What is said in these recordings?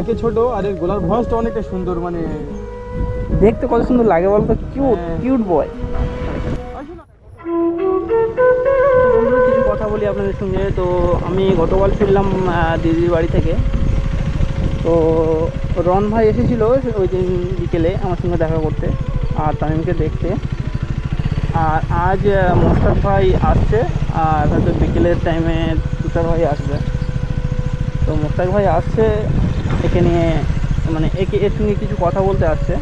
একে ছোট আর এর গলার ভয়েসটা অনেকটা সুন্দর মানে দেখতে কত সুন্দর লাগে বলতো কিউট। কিউট বয় কিছু কথা বলি আপনাদের সঙ্গে। তো আমি গতকাল ফিরলাম দিদির বাড়ি থেকে। তো রন ভাই এসেছিল ওই দিন বিকেলে আমার সঙ্গে দেখা করতে আর তামিমকে দেখতে। আর আজ মোস্তাক ভাই আসছে আর হয়তো বিকেলের টাইমে তুষার ভাই আসবে। তো মোস্তাক ভাই আসছে একে নিয়ে মানে একে এর সঙ্গে কিছু কথা বলতে আসছে।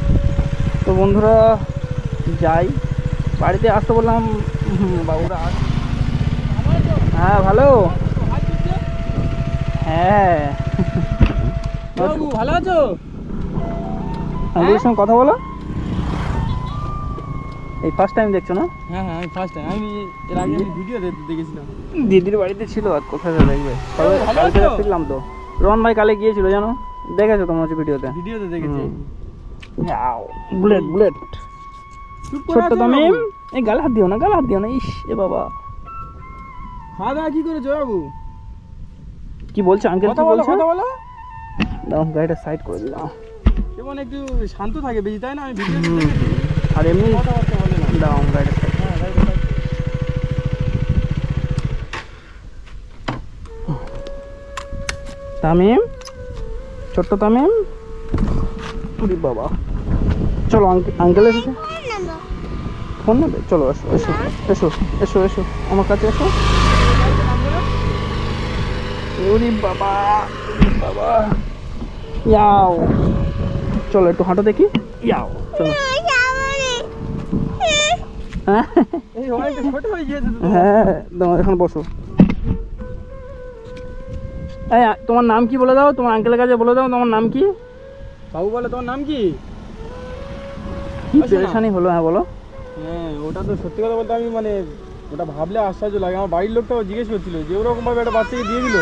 তো বন্ধুরা যাই। বাড়িতে আসতে বললাম বাবুরা আস হ্যাঁ ভালো? হ্যাঁ। বাবু ভালো আছো? আমাদের সঙ্গে কথা বলো। এই ফার্স্ট টাইম দেখছ না? হ্যাঁ হ্যাঁ আমি ফার্স্ট টাইম আমি এর আগে ভিডিও দেখেছিলাম। দিদির বাড়িতে ছিল আর কোথায় দেখবে? তবে কালকে ফিরলাম তো। রন ভাই কালে গিয়েছিল জানো? দেখেছ তোমার হচ্ছে ভিডিওতে? ভিডিওতে দেখেছি। Bullet bullet. করে ছোট্ট তামিম এই গাল হাত দিও না গাল হাত দিও না ইস এ বাবা। খাওয়া দাওয়া কি করেছ বাবু? কি বলছো আঙ্কেল কি বলো বলছো? কথা বলো। দাও গাড়িটা সাইড করে দিলাম। কেমন একটু শান্ত থাকে বেশি তাই না? আমি ভিডিও আর এমনি দাও গাড়িটা হ্যাঁ. তামিম ছোট্ট তামিম উরি বাবা। চলো আঙ্কেল আঙ্কেল এসেছে? ফোন নেবে? চলো এসো এসো এসো এসো এসো আমার কাছে এসো। উরি বাবা বাবা। ইয়াও। চলো একটু হাঁটো দেখি। ইয়াও চলো। হ্যাঁ। এই অনেকটা ছোট হয়ে। হ্যাঁ তোমার এখন বসো। আ- তোমার নাম কি বলে দাও? তোমার আঙ্কেলের কাছে বলে দাও তোমার নাম কি? বাবু বলে তোমার নাম কি? কি পেরেশানি হলো হ্যাঁ বলো। হ্যাঁ ওটা তো সত্যি কথা বলতে আমি মানে ওটা ভাবলে আশ্চর্য লাগে। আমার বাড়ির লোকটাও জিজ্ঞেস করছিল যে ওরকম ভাবে একটা বাচ্চাকে দিয়ে দিল।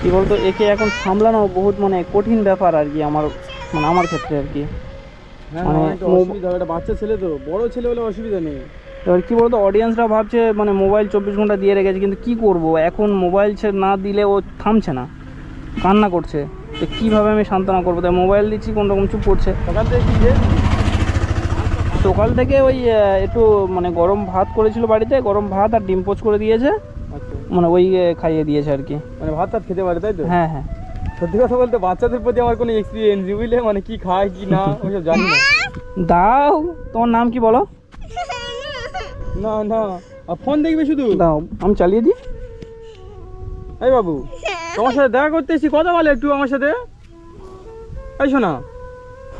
কি বলতো একে এখন সামলানো বহুত মানে কঠিন ব্যাপার আর কি আমার মানে আমার ক্ষেত্রে আর কি। বাচ্চা ছেলে তো বড় ছেলে হলে অসুবিধা নেই। এবার কি বলতো অডিয়েন্সরা ভাবছে মানে মোবাইল চব্বিশ ঘণ্টা দিয়ে রেখেছে কিন্তু কি করব? এখন মোবাইল না দিলে ও থামছে না কান্না করছে। তো কীভাবে আমি সান্ত্বনা করব? তাই মোবাইল দিচ্ছি কোনো রকম চুপ করছে। সকাল থেকে কি সকাল থেকে ওই একটু মানে গরম ভাত করেছিল বাড়িতে গরম ভাত আর ডিম পোচ করে দিয়েছে। আচ্ছা। মানে ওই খাইয়ে দিয়েছে আর কি। মানে ভাত টাত খেতে পারে তাই তো? হ্যাঁ হ্যাঁ। সত্যি কথা বলতে বাচ্চাদের প্রতি আমার কোনো এক্সপিরিয়েন্স বুঝলে? মানে কি খায় কি না ওইসব জানি না। দাও তোমার নাম কি বলো? না না। আর ফোন দেখবে শুধু? দাও আমি চালিয়ে দিই। এই বাবু তোমার সাথে দেখা করতে এসেছি কথা বলে একটু আমার সাথে। এই শোনা।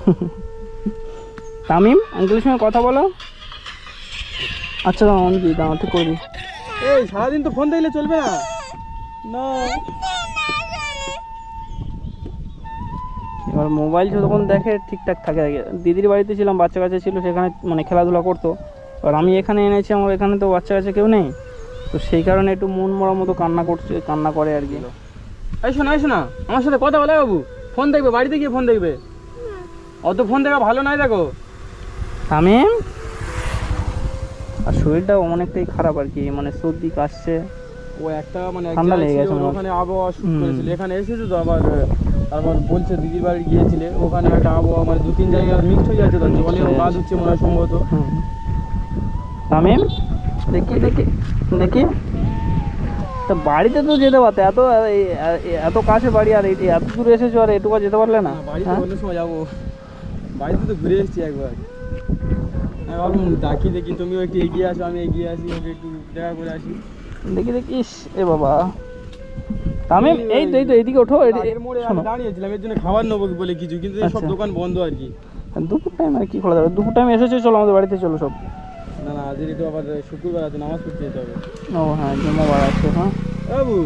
তামিম আঙ্কেলের সঙ্গে কথা বলো। আচ্ছা দাও আমি দিই দাও ঠিক করে দিই। এই সারাদিন তো ফোন দেখলে চলবে না। না। এবার মোবাইল যখন দেখে ঠিকঠাক থাকে। দিদির বাড়িতে ছিলাম বাচ্চা কাচ্চা ছিল সেখানে মানে খেলাধুলা করতো। এবার আমি এখানে এনেছি আমার এখানে তো বাচ্চা কাচ্চা কেউ নেই। তো সেই কারণে একটু মন মরা মতো কান্না করছে কান্না করে আর কি। এই শোনা এই শোনা আমার সাথে কথা বলে বাবু। ফোন দেখবে বাড়িতে গিয়ে ফোন দেখবে। অত ফোন দেখা ভালো নয় দেখো। আমি আর শরীরটা অনেকটাই খারাপ আর কি মানে সর্দি কাশছে। ও একটা মানে ঠান্ডা লেগে গেছে মনে ওখানে আবহাওয়া শুট করেছিল। এখানে এসেছ তো আবার তারপর বলছে দিদির বাড়ি গিয়েছিলে ওখানে একটা আবহাওয়া মানে দু তিন জায়গায় মিক্সড হয়ে যাচ্ছে তো Mixed জলে হয়ে যাচ্ছে। ধুচ্ছে মনে হয় সম্ভবত। তামিম দেখি দেখি দেখি তা বাড়িতে তো যেতে পারতে এত এত কাছে বাড়ি আর এই- এত দূরে এসেছ আর এটুকু যেতে পারলে না বাড়িতে হ্যাঁ? অন্য সময় যাব বাড়িতে তো ঘুরে এসেছি একবার আমি ভাবলাম ডাকি দেখি তুমিও একটু এগিয়ে আসো আমি এগিয়ে আসি একটু দেখা করে আসি দেখি দেখি ইস, এ বাবা তামিম এই তো এই তো এইদিকে ওঠো আগের মোড়ে আমি শোনো। দাঁড়িয়েছিলাম এর জন্য খাবার নেব বলে কিছু কিন্তু সব আচ্ছা। দোকান বন্ধ আর কি। দুপুর টাইম আর কি খোলা যাবে? দুপুর টাইম এসেছ চলো আমাদের বাড়িতে চলো সব। না না আজকে একটু আবার শুক্রবার আছে নামাজ পড়তে যেতে হবে। ও হ্যাঁ জুম্মাবার আছে হ্যাঁ। বাবু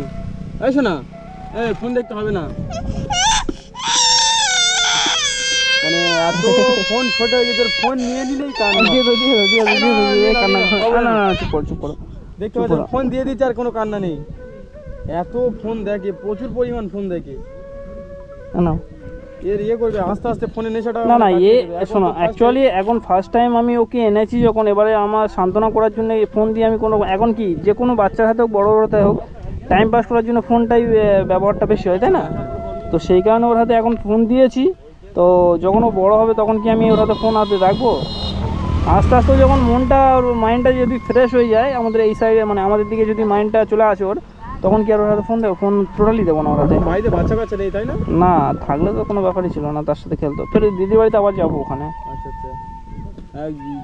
এই শোনা এই ফোন দেখতে হবে না। মানে এত ফোন ছোট হয়ে গেছে ফোন নিয়ে নিলেই কান দিয়ে দাও দিয়ে দাও দিয়ে দাও দিয়ে দাও দিয়ে দাও, কান্না হবে না না। না না। চুপ করো চুপ করো। দেখতে চুপ ফোন দিয়ে দিচ্ছে আর কোনো কান্না নেই। এত ফোন দেখে প্রচুর পরিমাণ ফোন দেখে। না, এর ইয়ে করবে আস্তে আস্তে ফোনে নেশাটা না না এ দেবে। শোনো তো অ্যাকচুয়ালি এখন ফার্স্ট টাইম আমি ওকে এনেছি যখন এবারে আমার সান্ত্বনা করার জন্য ফোন দিয়ে আমি কোনো এখন কি যে কোনো বাচ্চার হাতে হোক বড় বড়তে হোক টাইম পাস করার জন্য ফোনটাই ব্যবহারটা বেশি হয় তাই না? তো সেই কারণে ওর হাতে এখন ফোন দিয়েছি। তো যখন ও বড় হবে তখন কি আমি ওর হাতে ফোন হাতে রাখব? আস্তে আস্তে যখন মনটা ওর মাইন্ডটা যদি ফ্রেশ হয়ে যায় আমাদের এই সাইডে মানে আমাদের দিকে যদি মাইন্ডটা চলে আসে ওর তখন কি আর ওরা ফোন দেবো? ফোন টোটালি দেবো না ওরা বাড়িতে বাচ্চা কাচ্চা নেই তাই না? না থাকলে তো কোনো ব্যাপারই ছিল না তার সাথে খেলতো। ফের দিদি বাড়িতে আবার যাব ওখানে। আচ্ছা আচ্ছা।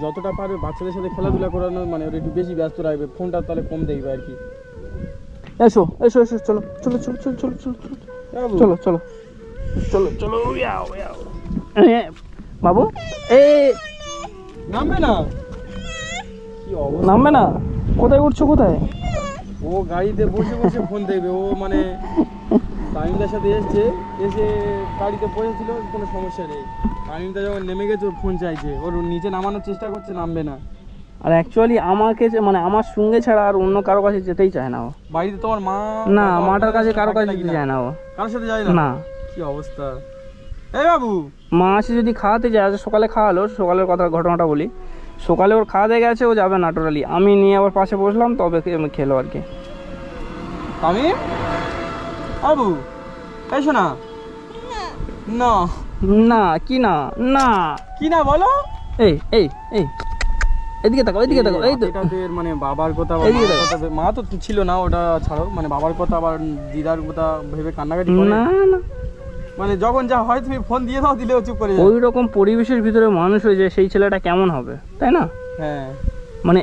যতটা পারবে বাচ্চাদের সাথে খেলাধুলা করানো মানে ওরা একটু বেশি ব্যস্ত রাখবে। ফোনটা তাহলে কম দেখবে আর কি। এসো এসো এসো চলো চলো চলো চলো চলো চলো চলো চলো চলো চলো বাবু? এ নামবে না। নামবে না? কোথায় উঠছো কোথায়? ও গাড়িতে বসে বসে ফোন দেখবে। ও মানে তামিমদার সাথে এসছে এসে গাড়িতে বসেছিল কোনো সমস্যা নেই। তামিমদা যখন নেমে গেছে ওর ফোন চাইছে। ওর নিচে নামানোর চেষ্টা করছে নামবে না। আর অ্যাকচুয়ালি আমাকে যে মানে আমার সঙ্গে ছাড়া আর অন্য কারও কাছে যেতেই চায় না ও। বাড়িতে তোমার মা না মাটার কাছে কারও কাছে যেতে চায় না ও। কারোর সাথে যায় না? না। কি অবস্থা? এই বাবু! মা আসে যদি খাওয়াতে যায় আজ সকালে খাওয়ালো সকালের কথা ঘটনাটা বলি। সকালে ওর খাওয়াতে গেছে ও যাবে না টোটালি আমি নিয়ে আবার পাশে বসলাম তবে খেলো আর কি। আমি? বাবু এই শোনা। না। না কি না? না। কি না বলো। এই এই এই। এদিকে তাকাও এদিকে তাকাও এই তো। এটা মানে বাবার কথা এদিকে মা তো ছিল না ওটা ছাড়ো মানে বাবার কথা আবার দিদার কথা ভেবে কান্নাকাটি করে? না না। মানে যখন যা হয় তুমি ফোন দিয়ে দাও দিলেও চুপ করে যায় ওই রকম পরিবেশের ভিতরে মানুষ হয়ে যায় সেই ছেলেটা কেমন হবে? তাই না? হ্যাঁ। মানে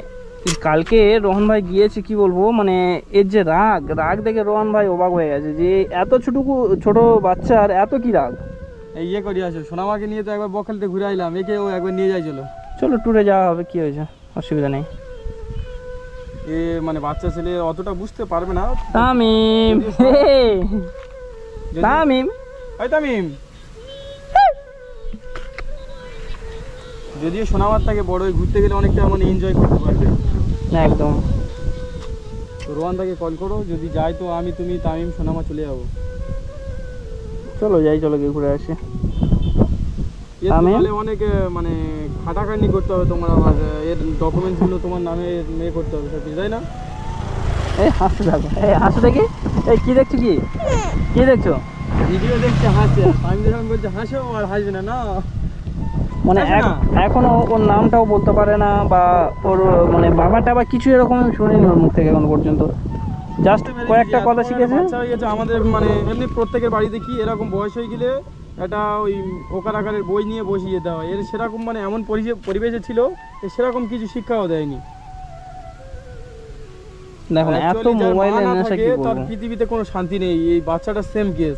কালকে রোহন ভাই গিয়েছে কি বলব? মানে এর যে রাগ রাগ দেখে রোহন ভাই অবাক হয়ে গেছে যে এত ছোটকু ছোট বাচ্চার এত কি রাগ? এই ইয়ে করি আসো সোনামাকে নিয়ে তো একবার বখালিতে ঘুরে আইলাম একে ও একবার নিয়ে যাই চলো। চলো ট্যুরে যাওয়া হবে কি হয়েছে? অসুবিধা নেই। এ মানে বাচ্চা ছেলে অতটা বুঝতে পারবে না। তামিম তামিম। ওই তামিম। যদিও সোনামার থেকে বড় হয়ে ঘুরতে গেলে অনেকটা মানে এনজয় করতে পারবে। একদম। তো রোহান তাকে কল করো যদি যাই তো আমি তুমি তামিম সোনামা চলে যাব। চলো যাই চলো গিয়ে ঘুরে আসি। তো অনেক মানে খাটাখাটনি করতে হবে তোমার আবার এর ডকুমেন্টসগুলো তোমার নামে মেয়ে করতে হবে সব তাই না? এই হাসতে থাকো। এই হাসতে দেখি। এই কি দেখছ কি? কি দেখছ? ভিডিও দেখতে হাসছে আমি যখন বলছে হাসো আর হাসবে না না? মানে? এখনও ওর নামটাও বলতে পারে না বা ওর মানে বাবাটা বা কিছু এরকম শুনিনি ওর মুখ থেকে এখন পর্যন্ত। জাস্ট কয়েকটা কথা শিখেছে। আমাদের মানে এমনি প্রত্যেকের বাড়িতে কি এরকম বয়স হয়ে গেলে একটা ওই ওকার আকারের বই নিয়ে বসিয়ে দেওয়া হয়। এর সেরকম মানে এমন পরিবেশে ছিল সেরকম কিছু শিক্ষাও দেয়নি। দেখুন এত Actually যার মা মোবাইলের না নেশা কি তার বলব? পৃথিবীতে কোনো শান্তি নেই। এই বাচ্চাটা সেম কেস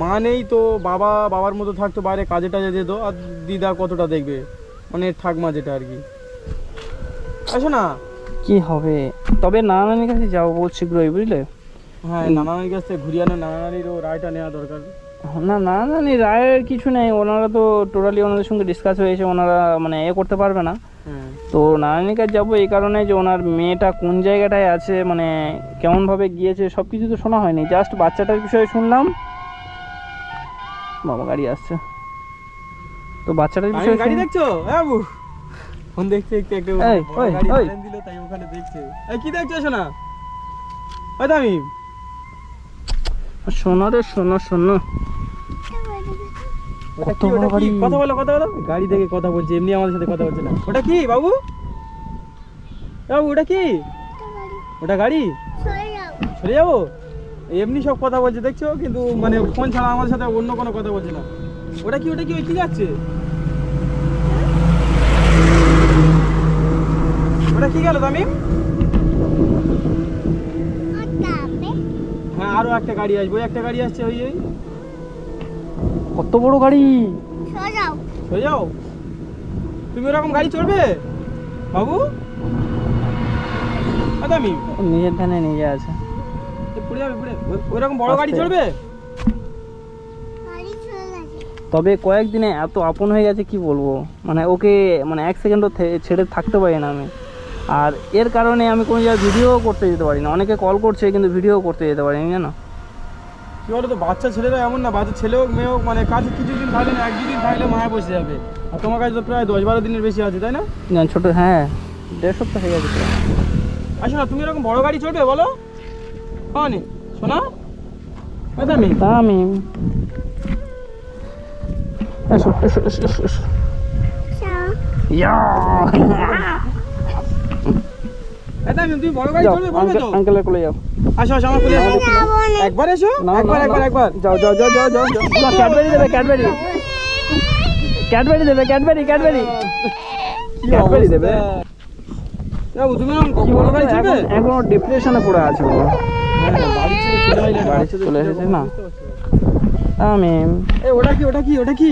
মা নেই তো বাবা বাবার মতো থাকতো বাইরে কাজে টাজে যেত আর দিদা কতটা দেখবে? মানে ঠাকমা যেটা আর কি। আসো না কি হবে? তবে নানানির কাছে যাব বহুত শীঘ্রই বুঝলে? হ্যাঁ নানানির কাছ থেকে ঘুরিয়ে আনো নানানিরও রায়টা নেওয়া দরকার। না না না রায়ের কিছু নেই ওনারা তো টোটালি ওনাদের সঙ্গে ডিসকাস হয়েছে ওনারা মানে এ করতে পারবে না। হ্যাঁ। তো নানানির কাছে যাব এই কারণে যে ওনার মেয়েটা কোন জায়গাটায় আছে মানে কেমনভাবে গিয়েছে সব কিছু তো শোনা হয়নি। জাস্ট বাচ্চাটার বিষয়ে শুনলাম। বাবা গাড়ি আসছে। তো বাচ্চাটার বিষয়ে গাড়ি দেখছ? হ্যাঁ বাবু ফোন দেখতে দেখতে একটু গাড়ি। দিল তাই ওখানে দেখছে। এই কি দেখছ শোনা ওই তামিম শোনো রে কত বড় গাড়ি। কথা বলো কথা বলো। গাড়ি দেখে কথা বলছে এমনি আমাদের সাথে কথা বলছে না। ওটা কি বাবু? বাবু ওটা কি? ওটা গাড়ি? সরে যাব? এমনি সব কথা বলছে দেখছ? কিন্তু মানে ফোন ছাড়া আমার সাথে অন্য কোনো কথা বলছে না। ওটা কি ওটা কি ওই কি যাচ্ছে ওটা কি গেল তামিম? হ্যাঁ আরও একটা গাড়ি আসবে। ওই একটা গাড়ি আসছে ওই ওই। কত বড় গাড়ি? হয়ে যাও। তুমি ওরকম গাড়ি চড়বে? বাবু? তামিম? নিজের ধ্যানে নিজে আছে। যাবে ওইরকম বড় গাড়ি। চড়বে তবে কয়েকদিনে এত আপন হয়ে গেছে কি বলব? মানে ওকে মানে এক সেকেন্ডও ছেড়ে থাকতে পারি না আমি। আর এর কারণে আমি কোনো জায়গায় ভিডিও করতে যেতে পারি না অনেকে কল করছে কিন্তু ভিডিও করতে যেতে পারি না জানো? কি বলো তো বাচ্চা ছেলেরা এমন না বাচ্চা ছেলে হোক মেয়ে হোক মানে কাছে কিছুদিন থাকলে না এক দুদিন থাকলে মায়া বসে যাবে। আর তোমার কাছে তো প্রায় দশ বারো দিনের বেশি আছে তাই না? না ছোট হ্যাঁ দেড় সপ্তাহ হয়ে গেছে। আসো না তুমি এরকম বড় গাড়ি চড়বে বলো? হ্যাঁ নি শোনা আমি তামিম এসো এসো এসো এসো এসো। আঙ্কেলের কোলে যাও। আসো আসো আমার কোলে একবার এসো একবার একবার একবার। যাও যাও যাও যাও যাও যাও। যাও, ক্যাডবেরি দেবে ক্যাডবেরি ক্যাডবেরি দেবে ক্যাডবেরি ক্যাডবেরি ক্যাডবেরি দেবে। এখন ডিপ্রেশনে পড়ে আছে চলে এসেছে না। না। ওটা কি ওটা কি ওটা কি?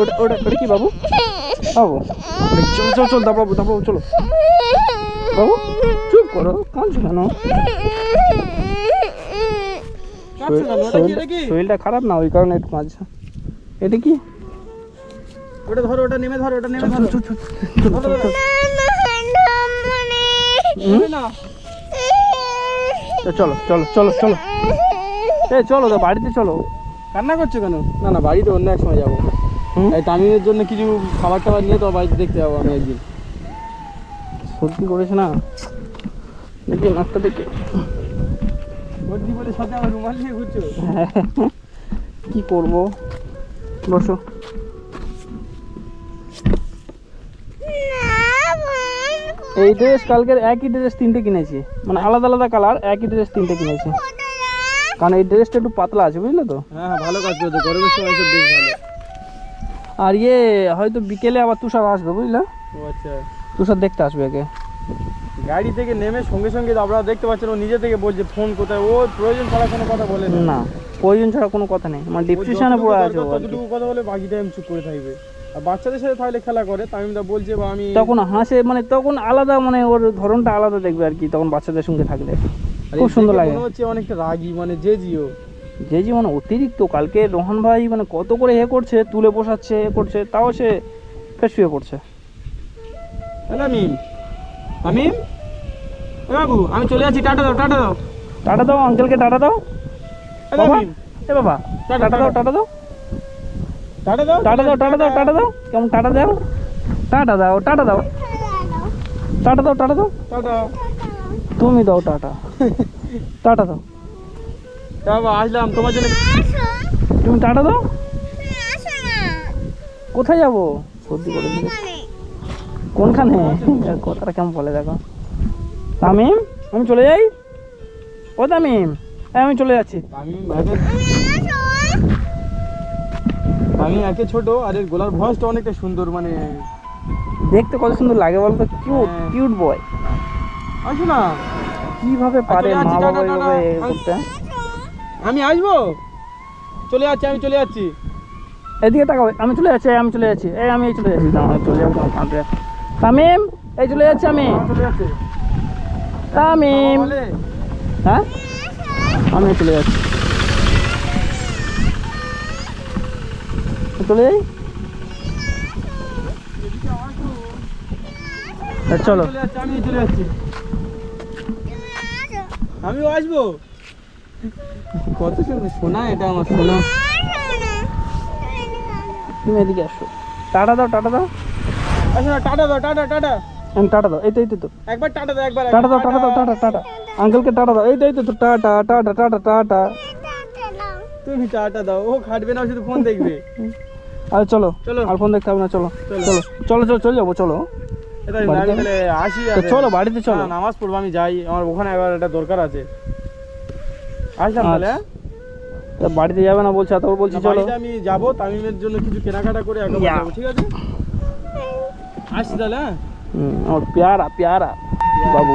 ওটা ওটা কি বাবু? বাবু। ওটা কি? চল চল চল দা বাবু চলো। চুপ করো কাঁদছো কেন? শরীরটা খারাপ না ওই কারণে একটু কাঁদছো। এটা কি? ওটা ধরো ওটা নেমে ধরো ওটা নেমে ধরো। চল, চল, চল, চল, এ চলো তো বাড়িতে চলো। কান্না করছ কেন? না না বাড়িতে অন্য এক সময় যাব। এই তামিমের জন্য কিছু খাবার টাবার নিয়ে তো বাড়িতে দেখতে যাব আমি একদিন। সত্যি করেছে না? দেখি নাকটা দেখে। সর্দি বলে সাথে আমার রুমাল নিয়ে ঘুরছো? কি করব? বসো। এই ড্রেস কালকের একই ড্রেস তিনটে কিনেছি। মানে আলাদা আলাদা কালার একই ড্রেস তিনটে কিনেছি। কারণ এই ড্রেসটা একটু পাতলা আছে বুঝলে তো? হ্যাঁ হ্যাঁ ভালো কাজ করেছ গরমের সময় সব বেশ ভালো। আর ইয়ে হয়তো বিকেলে আবার তুষার আসবে বুঝলে? ও আচ্ছা। তুষার দেখতে আসবে একে। গাড়ি থেকে নেমে সঙ্গে সঙ্গে আপনারা দেখতে পাচ্ছেন ও নিজে থেকে বলছে ফোন কোথায় ও প্রয়োজন ছাড়া কোনো কথা বলে না। প্রয়োজন ছাড়া কোনো কথা নেই। মানে ডিপ্রেশনে পড়ে আছে কথা বলে বাকি টাইম চুপ করে থাকবে। বাচ্চাদের সাথে থাকলে খেলা করে তামিমদা বলছে বা আমি তখন হাসে মানে তখন আলাদা মানে ওর ধরনটা আলাদা দেখবে আর কি তখন বাচ্চাদের সঙ্গে থাকলে। খুব সুন্দর লাগে। মনে হচ্ছে অনেকটা রাগী মানে যে জিও যে যে মানে অতিরিক্ত কালকে রোহন ভাই মানে কত করে এ করছে তুলে বসাচ্ছে এ করছে তাও সে শুয়ে পড়ছে। হ্যালো মিম আমিম বাবু আমি চলে যাচ্ছি টাটা দাও টাটা দাও। টাটা দাও আঙ্কেলকে টাটা দাও। এ বাবা টাটা দাও টাটা দাও। টাটা দাও টাটা দাও টাটা দাও টাটা দাও। কেমন টাটা দাও? টাটা দাও টাটা দাও। টাটা দাও টাটা দাও। টাটা। তুমি দাও টাটা। টাটা দাও। বাবা আসলাম তোমার জন্য তুমি টাটা দাও। কোথায় যাব? সর্দি করে দিলে। কোনখানে? কথাটা কেমন বলে দেখো। তামিম আমি চলে যাই? ও তামিম এই আমি চলে যাচ্ছি। আমি একে ছোট আর এর গলার ভয়েসটা অনেকটা সুন্দর মানে দেখতে কত সুন্দর লাগে বলতো কিউট হ্যাঁ। কিউট বয় আসো না কীভাবে পারে মা বাবা এভাবে করতে? আমি আসব? চলে যাচ্ছি আমি চলে যাচ্ছি। এদিকে তাকাও আমি চলে যাচ্ছি আমি চলে যাচ্ছি। এই আমি এই চলে যাচ্ছি চলে যাব তামিম এই চলে যাচ্ছি আমি। চলে যাচ্ছে। তামিম। হ্যাঁ? আমি চলে যাচ্ছি। চলে যাই? চলো। আমি আমিও আসব? কত শোনা এটা আমার শোনা তুমি এদিকে আসো। টাটা দাও টাটা দাও। টাটা দাও টাটা টাটা। আমি টাটা দাও। এই তো এই তো, একবার টাটা দাও একবার টাটা দাও টাটা দাও টাটা। টাটা আঙ্কেলকে টাটা দাও। এই তো এই তো টাটা টাটা টাটা টাটা। তুমি টাটা দাও। ও খাটবে না শুধু ফোন দেখবে। আর চলো চলো। আর ফোন দেখতে হবে না চলো। চলো। চলো চলো চলো যাব চলো। তাহলে আসি চলো বাড়িতে চলো। নামাজ পড়ব আমি যাই। আমার ওখানে এবার একটা দরকার আছে। আসলাম তাহলে। হ্যাঁ? বাড়িতে যাবে না বলছে তারপর বলছি চলো। আমি যাব তামিমের জন্য কিছু কেনাকাটা করে একবার যাব ঠিক আছে? আসছি তাহলে হ্যাঁ? হুম, আমার পেয়ারা। পেয়ারা। বাবু।